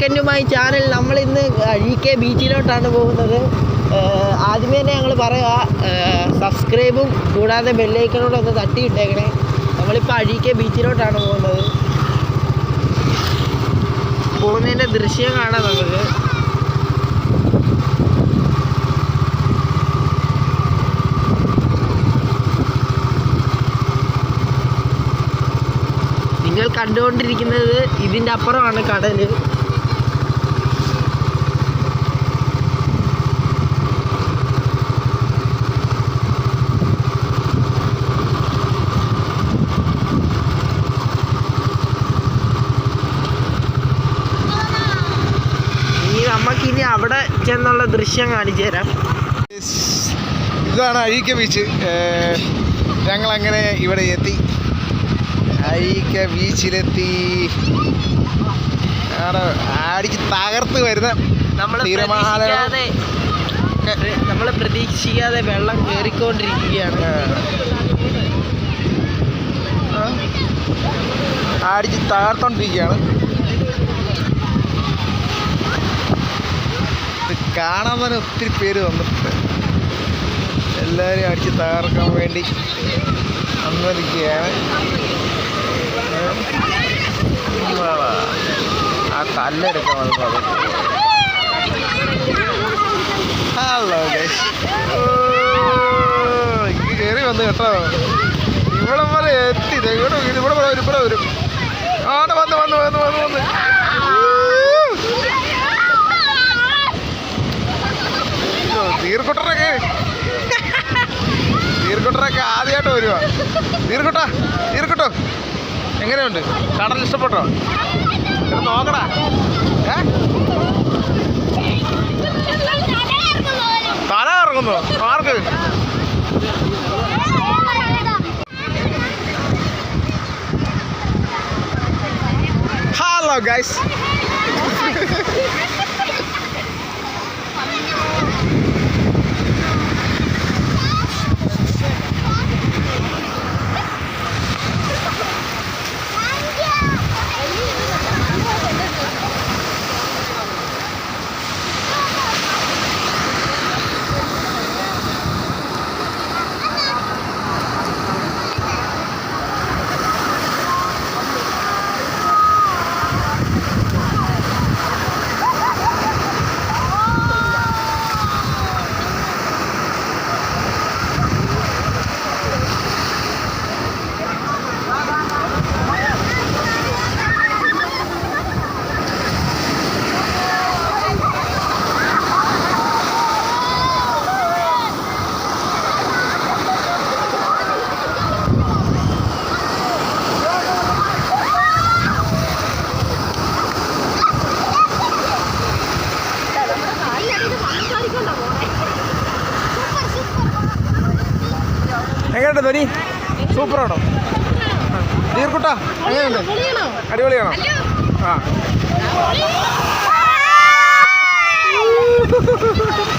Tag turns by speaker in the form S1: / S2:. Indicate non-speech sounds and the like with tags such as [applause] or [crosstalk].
S1: To channel നമ്മൾ ഇന്ന് G K ബീച്ചിലോട്ടാണ് പോകുന്നത്. ആദ്യമേ തന്നെ ഞങ്ങൾ പറയുക സബ്സ്ക്രൈബും കൂടാതെ ബെല്ലൈക്കനോട് ഒന്ന് തട്ടിയിട്ടേക്കണേ. നമ്മളിപ്പോൾ അഴീക്കെ ബീച്ചിലോട്ടാണ് പോകുന്നത്. പോകുന്നതിന്റെ ദൃശ്യം കാണാം നമുക്ക്. നിങ്ങൾ കണ്ടുകൊണ്ടിരിക്കുന്നത് ഇതിന്റെ അപ്പുറമാണ് കടൽ ഇനി നമുക്കിനി അവിടെ ചെന്നുള്ള ദൃശ്യം കാണിച്ചു തരാം.
S2: ഇതാണ് അഴീക്ക ബീച്ച്. ഞങ്ങൾ അങ്ങനെ ഇവിടെ എത്തി. അഴീക്ക ബീച്ചിലെത്തി. അടിച്ച് തകർത്ത് വരുന്ന
S1: നമ്മൾ നമ്മൾ പ്രതീക്ഷിക്കാതെ വെള്ളം കയറിക്കൊണ്ടിരിക്കുകയാണ്
S2: അടിച്ച് തകർത്തോണ്ടിരിക്കുകയാണ്. കാണാൻ തന്നെ ഒത്തിരി പേര് വന്നിട്ടുണ്ട്. എല്ലാവരെയും അടിച്ച് തകർക്കാൻ വേണ്ടി വന്നിരിക്കുകയാണ്. ആ കല്ലെടുക്കാൻ വന്നത് ഹലോ കയറി വന്ന് കേട്ടോ. ഇവിടെ വരെ എത്തി. ദേ ഇവിടെ വരും, ഇവിടെ വരും ഇവിടെ വരും. ആടെ വന്ന് വന്ന് വന്ന് വന്ന് വന്ന്. തീർക്കുട്ടറൊക്കെ തീർക്കുട്ടറൊക്കെ ആദ്യമായിട്ട് വരുവാ. തീർക്കുട്ട തീർക്കുട്ടോ എങ്ങനെയുണ്ട്? കടൽ ഇഷ്ടപ്പെട്ടോ? നോക്കടാ. ഏ? തല ഇറങ്ങുന്നു ആർക്ക് ഹലോ ഗൈസ്. എങ്ങനെയുണ്ട് ധ്വനി സൂപ്പറാണോ? തീർക്കുട്ടാ എങ്ങനെയുണ്ട്? അടിപൊളിയാണോ? ആ. [laughs]